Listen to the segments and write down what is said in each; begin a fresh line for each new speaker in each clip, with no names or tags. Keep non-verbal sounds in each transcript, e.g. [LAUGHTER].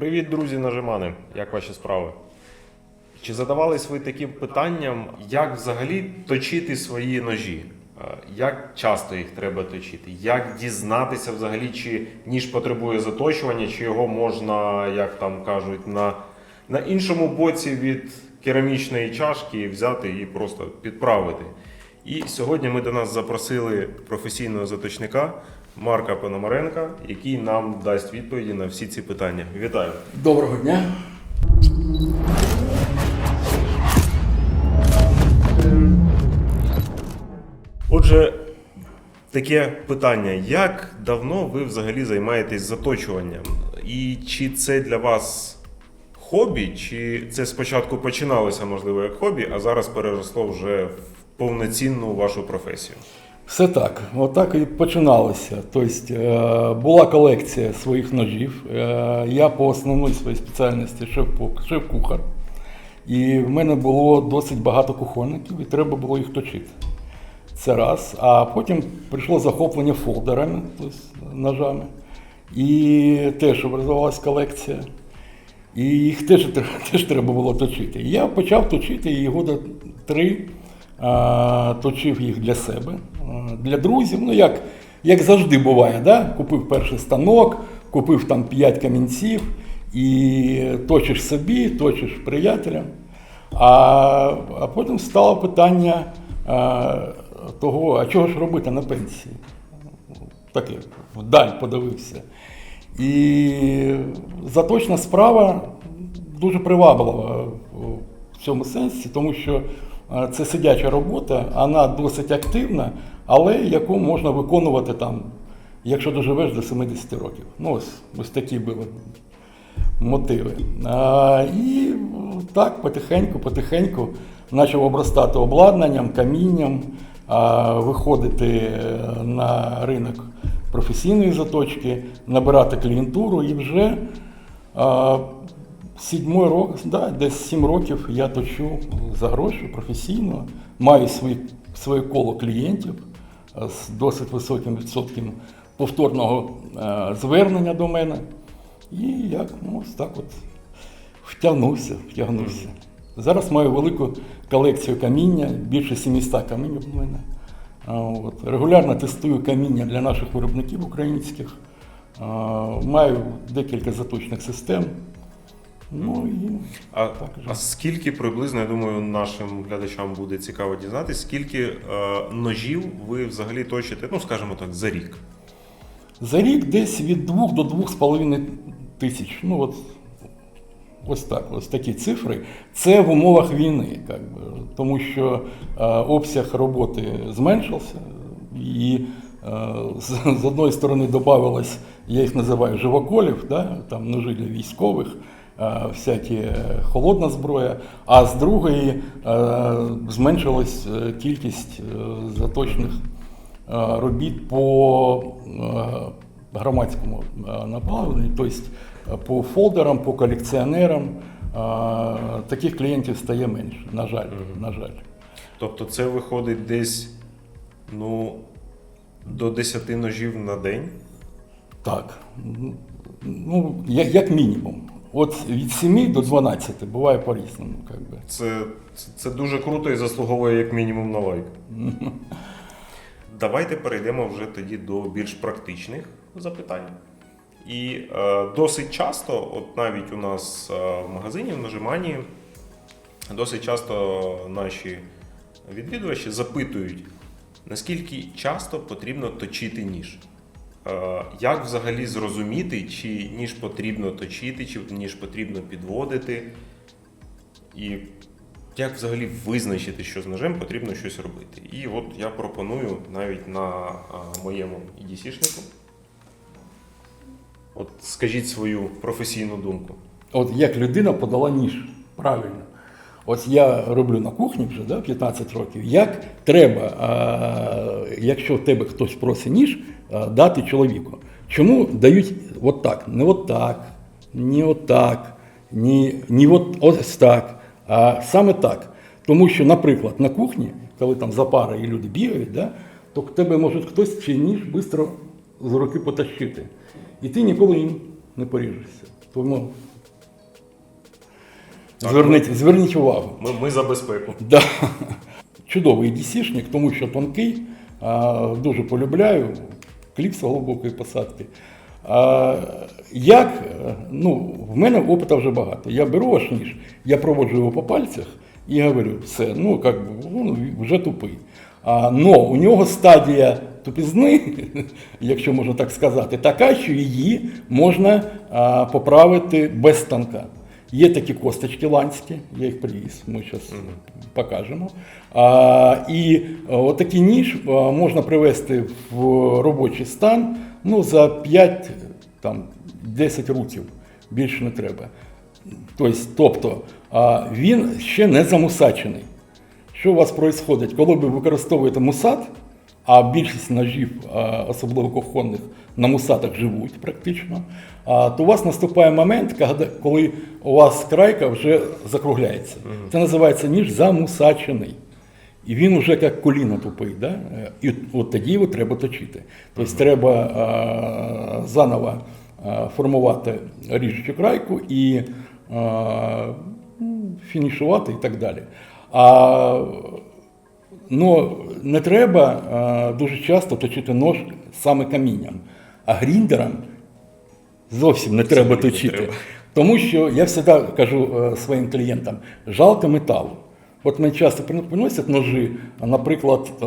Привіт, друзі нажимани! Як ваші справи? Чи задавались ви таким питанням, як взагалі точити свої ножі? Е, Як часто їх треба точити? Як дізнатися взагалі, чи ніж потребує заточування, чи його можна, як там кажуть, на, на іншому боці від керамічної чашки взяти і просто підправити? І сьогодні ми до нас запросили професійного заточника Марка Пономаренка, який нам дасть відповіді на всі ці питання. Вітаю!
Доброго дня.
Отже, таке питання: як давно ви взагалі займаєтесь заточуванням? І чи це для вас хобі, чи це спочатку починалося, можливо, як хобі, а зараз переросло вже в повноцінну вашу професію?
Все так. Отак і починалося. Тобто е, була колекція своїх ножів. Е, Я по основній своїй спеціальності шеф- шеф-кухар. І в мене було досить багато кухонників, і треба було їх точити. Це раз. А потім прийшло захоплення фолдерами, тобто ножами. І теж образувалася колекція. І їх теж, [LAUGHS] теж треба було точити. Я почав точити і года три точив їх для себе, для друзів. Ну, як, як завжди буває, да? купив перший станок, купив там п'ять камінців і точиш собі, точиш приятелям. А, а потім стало питання а, того, а чого ж робити на пенсії? Таке вдаль подивився. І заточна справа дуже приваблива в цьому сенсі, тому що це сидяча робота, вона досить активна, але яку можна виконувати там, якщо доживеш до 70 років. Ну, ось, ось такі були мотиви. А, і так потихеньку, потихеньку почав обростати обладнанням, камінням, а, виходити на ринок професійної заточки, набирати клієнтуру і вже а, сідьмий рок, да, десь сім років я точу за гроші професійно, маю свої, своє коло клієнтів з досить високим відсотком повторного е, звернення до мене. І як ну, так от втягнувся, втягнувся. Зараз маю велику колекцію каміння, більше 700 камінь у мене. От. Регулярно тестую каміння для наших виробників українських. Маю декілька заточних систем. Ну і
А,
Так,
а скільки приблизно, я думаю, нашим глядачам буде цікаво дізнатися, скільки е, ножів ви взагалі точите, ну скажімо так, за рік?
за рік десь від 2 до 2,5 тисяч. Ну от ось так, ось такі цифри. Це в умовах війни, як би, тому що е, обсяг роботи зменшився, і е, з, з одної сторони додавалось, я їх називаю живоколів, да, там ножи для військових. Е, Всякі е, холодна зброя, а з другої е, зменшилась кількість заточних робіт по громадському направленню, тобто по фолдерам, по колекціонерам. Таких клієнтів стає менше, на жаль. На жаль.
Тобто це виходить десь ну, до 10 ножів на день.
Так. Ну, я- як мінімум. От від 7 до 12 буває по-різному.
Це, це, це дуже круто і заслуговує як мінімум на лайк. Давайте перейдемо вже тоді до більш практичних запитань. І е, досить часто, от навіть у нас е, в магазині в нажиманні, досить часто наші відвідувачі запитують, наскільки часто потрібно точити ніж. Е, Як взагалі зрозуміти, чи ніж потрібно точити, чи ніж потрібно підводити, і як взагалі визначити, що з ножем потрібно щось робити. І от я пропоную навіть на моєму EDC-шнику. От скажіть свою професійну думку.
От як людина подала ніж. Правильно. От я роблю на кухні вже да, 15 років. Як треба, а, якщо в тебе хтось просить ніж, а, дати чоловіку. Чому дають от так, не от так, ні от так, ні, ні от ось так, а саме так. Тому що, наприклад, на кухні, коли там за пари і люди бігають, да, то в тебе може хтось чи ніж швидко з руки потащити. І ти ніколи їм не поріжешся. Тому
Так,
Зверніть, зверніть увагу.
Ми, ми за безпеку.
Да. Чудовий дісішник, тому що тонкий, а, дуже полюбляю, кліпса глибокої посадки. А, як, ну, в мене опиту вже багато. Я беру ваш ніж, я проводжу його по пальцях і говорю, все, ну, як ну, вже тупий. А, но у нього стадія тупізни, [LAUGHS] якщо можна так сказати, така, що її можна а, поправити без станка. Є такі косточки ланські, я їх привіз, ми зараз покажемо. А, і е, отакий ніж можна привести в робочий стан ну, за 5-10 років. Більше не треба. Тобто, а, він ще не замусачений. Що у вас відбувається? Коли ви використовуєте мусат, а більшість ножів, особливо кухонних, на мусатах живуть практично, а, то у вас наступає момент, коли- у вас крайка вже закругляється. Це називається ніж замусачений. І він вже як коліно тупий. Да? І от тоді його треба точити. Тобто треба а, заново а, формувати ріжучу крайку і а, фінішувати і так далі. А Ну, не треба е, дуже часто точити нож саме камінням, а гріндером зовсім не треба
не
точити.
треба.
Тому що я завжди кажу е, своїм клієнтам: жалко металу. От мені часто приносять ножі, наприклад, е,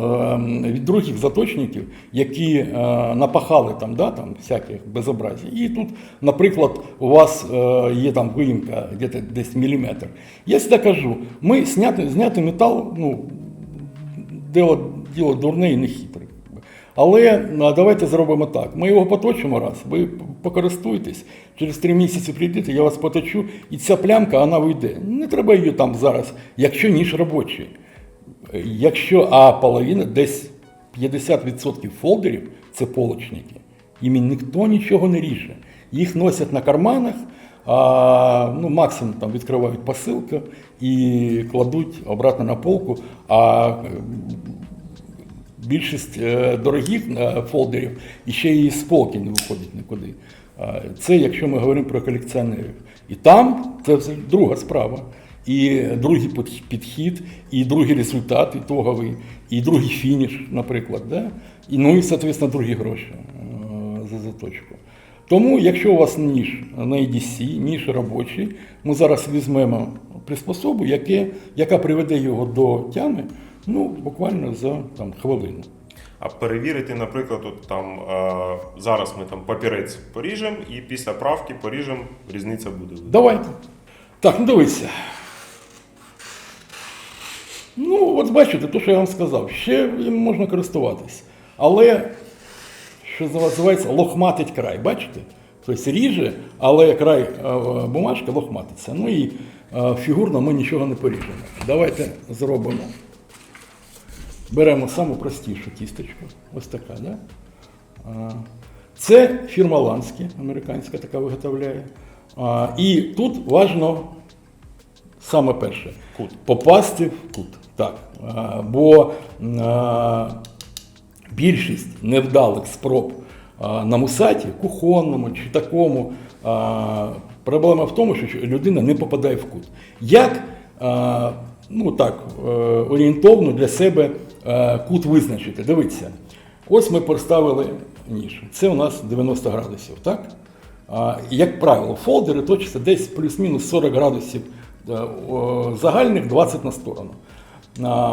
від других заточників, які е, напахали там, да, там всяких безобразій. І тут, наприклад, у вас є там виїмка десь міліметр. Я завжди кажу, ми зняти, зняти метал, ну, діло, діло дурне і не хитре. Але давайте зробимо так. Ми його поточимо раз, ви покористуєтесь, через три місяці прийдете, я вас поточу, і ця плямка вона вийде. Не треба її там зараз, якщо ніж робочий. Якщо, а половина, десь 50% фолдерів це полочники. Їм ніхто нічого не ріже. Їх носять на карманах, а, ну, максимум там відкривають посилку і кладуть обратно на полку. А більшість е, дорогих е, фолдерів і ще і з не виходить нікуди. Це якщо ми говоримо про колекціонерів. І там це друга справа. І другий підхід, і другий результат ітоговий, і другий фініш, наприклад. Да? І, ну і, соответственно, другі гроші е, за заточку. Тому, якщо у вас ніж на EDC, ніж робочий, ми зараз візьмемо приспособу, яке, яка приведе його до тями ну, буквально за там, хвилину.
А перевірити, наприклад, от там е, зараз ми там папірець поріжемо і після правки поріжемо, різниця буде.
Давайте. Так, ну дивіться. Ну, от бачите, те, що я вам сказав, ще їм можна користуватись. Але, що називається, лохматить край, бачите? Тобто ріже, але край бумажки лохматиться. Ну і фігурно ми нічого не поріжемо. Давайте зробимо. Беремо саму простішу кісточку. Ось така, да? Це фірма Ланські, американська така виготовляє. І тут важливо саме перше
Кут.
попасти в кут. Так. Бо більшість невдалих спроб на мусаті, кухонному чи такому, проблема в тому, що людина не попадає в кут. Як ну так, е, орієнтовно для себе е, кут визначити? Дивіться, ось ми поставили ніж. Це у нас 90 градусів, так? Як правило, фолдери точаться десь плюс-мінус 40 градусів е, загальних 20 на сторону.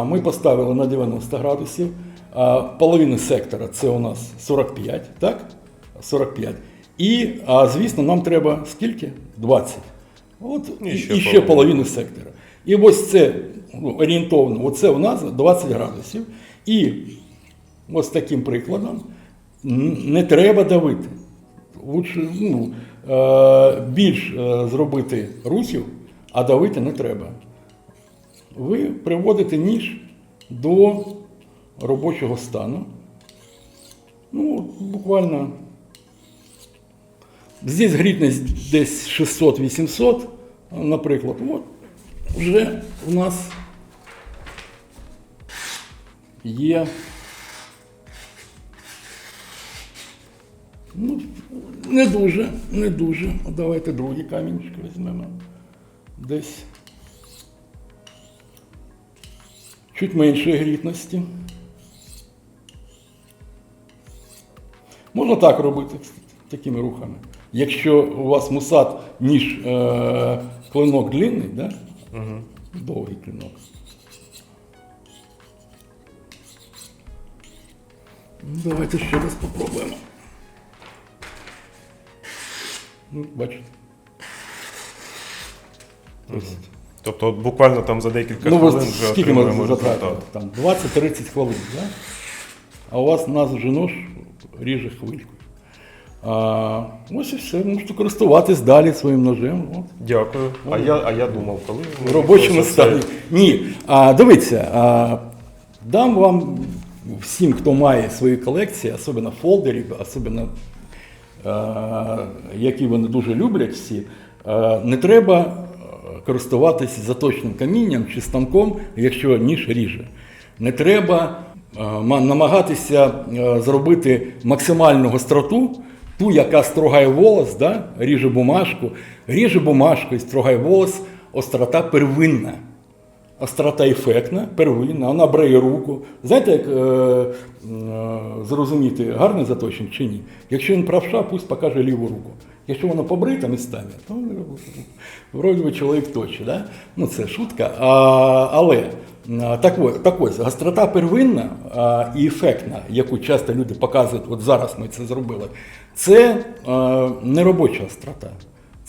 Ми поставили на 90 градусів. Половина сектора це у нас 45, так? 45. І, а, звісно, нам треба скільки? 20. От,
І
і,
ще
і ще
половину.
половину сектора. І ось це ну, орієнтовно, оце у нас 20 градусів. І ось таким прикладом не треба давити. Лучше ну, е, більш е, зробити рухів, а давити не треба. Ви приводите ніж до робочого стану. Ну, буквально. Здесь грітність десь 600-800, наприклад, от вже у нас є. Ну, не дуже, не дуже. Давайте другий камінчик візьмемо. Десь чуть меншої грітності. Можна так робити такими рухами. Якщо у вас мусат ніж е, клинок длинний, да?
Угу.
довгий клинок. Ну, давайте ще раз попробуємо. Ну, бачите. Тобто,
Тобто буквально там за декілька
ну,
хвилин
ви
вже
скільки ми затратили? Там 20-30 хвилин, да? а у вас нас вже нож ріже хвильку. А, ось і все, можете користуватись далі своїм ножем. От.
Дякую. А я, а я думав, коли
в робочому стані. Ні. А, дивіться, а, дам вам всім, хто має свої колекції, особливо фолдерів, особливо, а, які вони дуже люблять всі, а, не треба користуватися заточним камінням чи станком, якщо ніж ріже. Не треба а, намагатися а, зробити максимальну гостроту, ту, яка строгає волос, да? ріже бумажку, ріже бумажку і строгає волос, острота первинна. Острота ефектна, первинна, вона бреє руку. Знаєте, як е, е, зрозуміти, гарне заточення чи ні? Якщо він правша, пусть покаже ліву руку. Якщо воно побрита містами, то вроді би чоловік точить. Да? Ну, це шутка. А, але так, о- так ось, гострота первинна а, і ефектна, яку часто люди показують, от зараз ми це зробили, це а, не робоча гострота.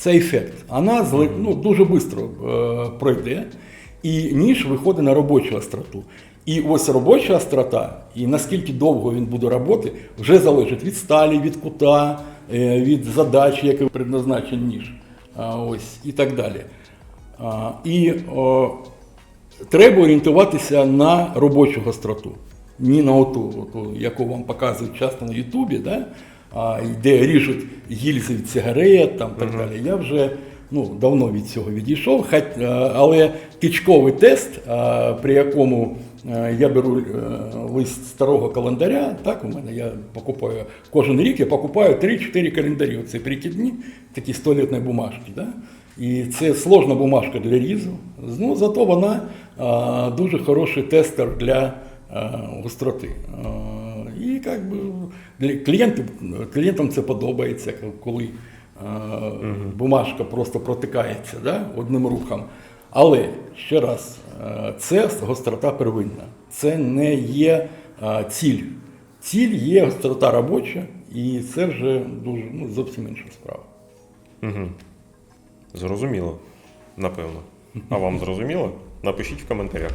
Це ефект. Вона ну, дуже швидко е, пройде, і ніж виходить на робочу остроту. І ось робоча острота, і наскільки довго він буде працювати, вже залежить від сталі, від кута, е, від задачі, який предназначений ніж. А, ось, і так далі. А, і о, треба орієнтуватися на робочу гостроту. Ні на оту, оту, яку вам показують часто на Ютубі, да? а, де ріжуть гільзи від сигарет, там, так далі. Я вже ну, давно від цього відійшов, хать, е, але кичковий тест, е, при якому е, я беру лист старого календаря, так у мене я покупаю кожен рік, я покупаю 3-4 календарі. Оце перекидні, такі столітні бумажки. Да? І це сложна бумажка для різу. Ну, зато вона а, дуже хороший тестер для а, гостроти. А, і як би, для клієнтів, клієнтам це подобається, коли а, бумажка просто протикається да, одним рухом. Але ще раз, це гострота первинна. Це не є а, ціль. Ціль є гострота робоча, і це вже дуже ну, зовсім інша справа.
Угу. Зрозуміло, напевно. А вам зрозуміло? Напишіть в коментарях.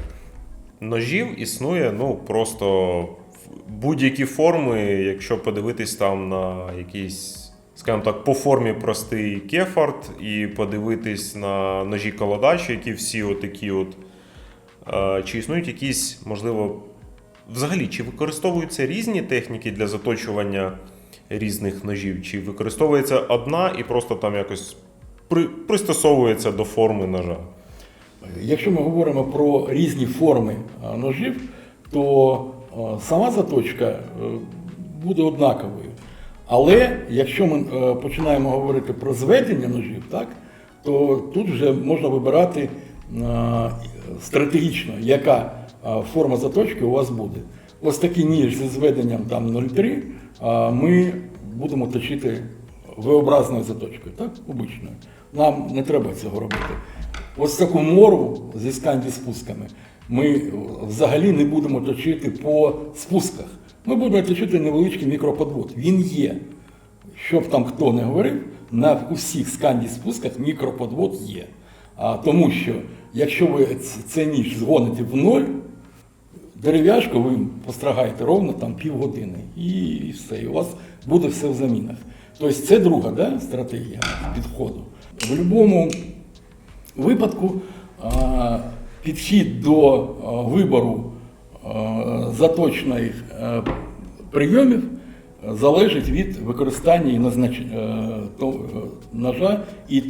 Ножів існує, ну, просто будь-які форми, якщо подивитись там на якийсь, скажімо так, по формі простий кефарт, і подивитись на ножі колодач, які всі отакі от. Е, Чи існують якісь, можливо, взагалі, чи використовуються різні техніки для заточування різних ножів, чи використовується одна і просто там якось при, пристосовується до форми ножа?
Якщо ми говоримо про різні форми ножів, то сама заточка е, буде однаковою. Але якщо ми е, починаємо говорити про зведення ножів, так, то тут вже можна вибирати стратегічно, яка форма заточки у вас буде. Ось такий ніж зі зведенням там 0,3 ми будемо точити V-образною заточкою, так, обичною. Нам не треба цього робити. Ось таку мору зі сканді спусками ми взагалі не будемо точити по спусках. Ми будемо точити невеличкий мікроподвод. Він є. Щоб там хто не говорив, на усіх сканді спусках мікроподвод є. А, тому що якщо ви цей ніж згоните в ноль, дерев'яшку ви пострагаєте ровно там півгодини. І, і все. І у вас буде все в замінах. Тобто це друга да, стратегія підходу. В будь-якому випадку підхід до вибору заточних прийомів залежить від використання і назнач- е, ножа і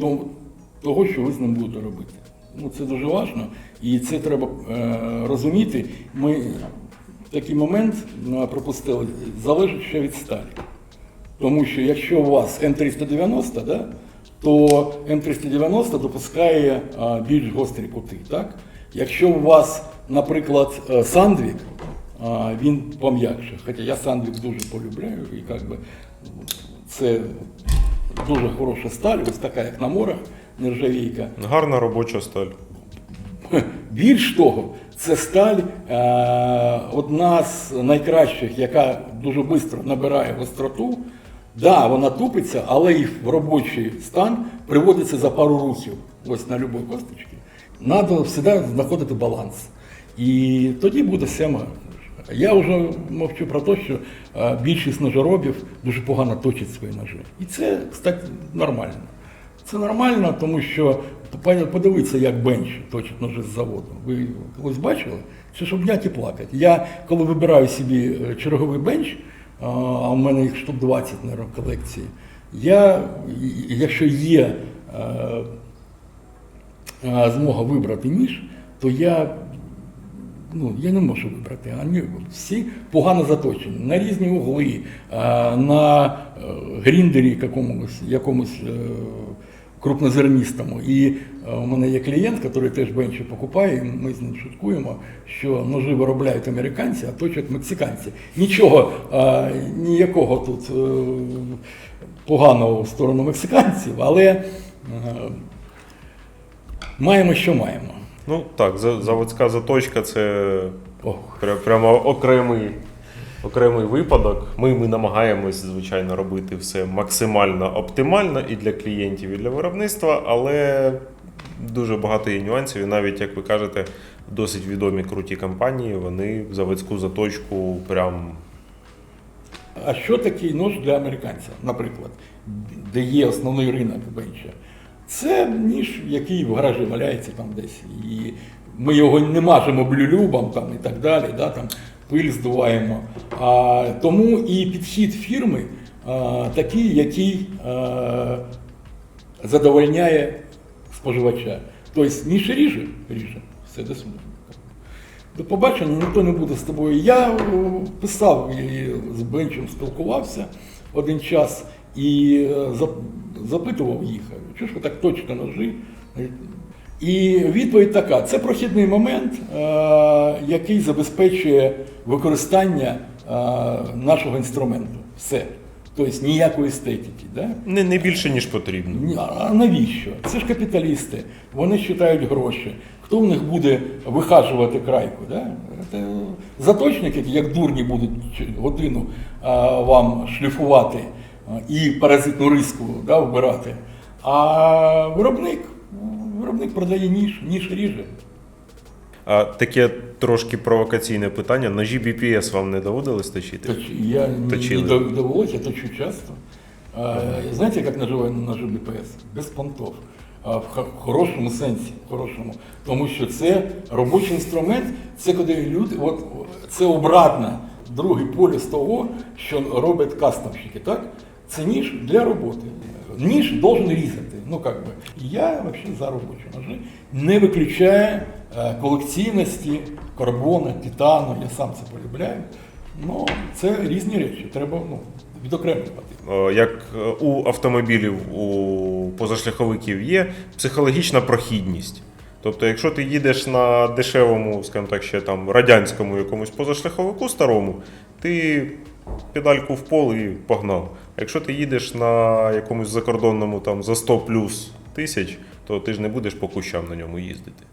того, що ви з ним будете робити. Ну, це дуже важливо, і це треба е, розуміти. Ми такий момент е, пропустили, залежить ще від сталі. Тому що якщо у вас М390, да, то М390 допускає а, більш гострі кути. Так? Якщо у вас, наприклад, е, сандвік, а, він пом'якше. Хоча я сандвік дуже полюбляю, і як би, це дуже хороша сталь, ось така, як на морах, нержавійка.
Гарна робоча сталь.
Більш того, це сталь е, одна з найкращих, яка дуже швидко набирає гостроту. Да, вона тупиться, але і в робочий стан приводиться за пару рухів, ось на будь-якій косточці. Треба завжди знаходити баланс. І тоді буде все. Я вже мовчу про те, що е, більшість ножоробів дуже погано точать свої ножі. І це, кстати, нормально. Це нормально, тому що подивіться, як бенч точить ножи з заводу. Ви колись бачили? Це обнять і плакати. Я коли вибираю собі е, черговий бенч, а в мене їх штук 20 наверное, в колекції, я, якщо є е, е, змога вибрати ніж, то я ну, я не можу вибрати. Вони всі погано заточені на різні угли, е, на гріндері якомусь, якомусь крупнозерністому. І е, у мене є клієнт, який теж бенчі покупає, і ми з ним шуткуємо, що ножи виробляють американці, а точать мексиканці. Нічого, е, ніякого тут е, поганого в сторону мексиканців, але маємо, що маємо.
Ну так, за- заводська заточка це
Ох.
прямо окремий, окремий випадок. Ми, ми намагаємось, звичайно, робити все максимально оптимально і для клієнтів, і для виробництва, але дуже багато є нюансів. І навіть, як ви кажете, досить відомі круті компанії, вони заводську заточку прям
А що такий нож для американця, наприклад, де є основний ринок бенча? Це ніж, який в гаражі валяється там десь. І ми його не мажемо блюлюбом там, і так далі, да, там, пиль здуваємо. А, тому і підхід фірми а, такий, який а, задовольняє споживача. Тобто ніж ріже, ріже, все до суду. До побачення ніхто не буде з тобою. Я писав і з Бенчем спілкувався один час і е, запитував їх, що ж ви так точно ножи. І відповідь така: це прохідний момент, е, який забезпечує використання е, нашого інструменту. Все. Тобто ніякої естетики. Да?
не, не більше, ніж потрібно.
А навіщо? Це ж капіталісти, вони считають гроші. Хто в них буде вихажувати крайку? Да? Це заточники, як дурні будуть годину а, вам шліфувати і паразитну риску да, вбирати. А виробник, виробник продає ніж, ніж ріже.
А таке трошки провокаційне питання. Ножі BPS вам не доводилось точити?
Точ, я не,
Точили.
не дов- довелося, точу часто. А, знаєте, як називаю ножи БПС? Без понтов. А, в хорошому сенсі, в хорошому. Тому що це робочий інструмент, це коли люди, от це обратно другий полюс того, що роблять кастомщики, так? Це ніж для роботи. Ніж должен різати. Ну, как би. Я взагалі за робочі ножи, не виключає е, колекційності карбона, титану, я сам це полюбляю. Ну, це різні речі, треба ну, відокремлювати.
Е, Як е, у автомобілів, у позашляховиків є психологічна прохідність. Тобто, якщо ти їдеш на дешевому, скажімо так, ще там радянському якомусь позашляховику старому, ти педальку в пол і погнав. Якщо ти їдеш на якомусь закордонному там за 100 плюс тисяч, то ти ж не будеш по кущам на ньому їздити.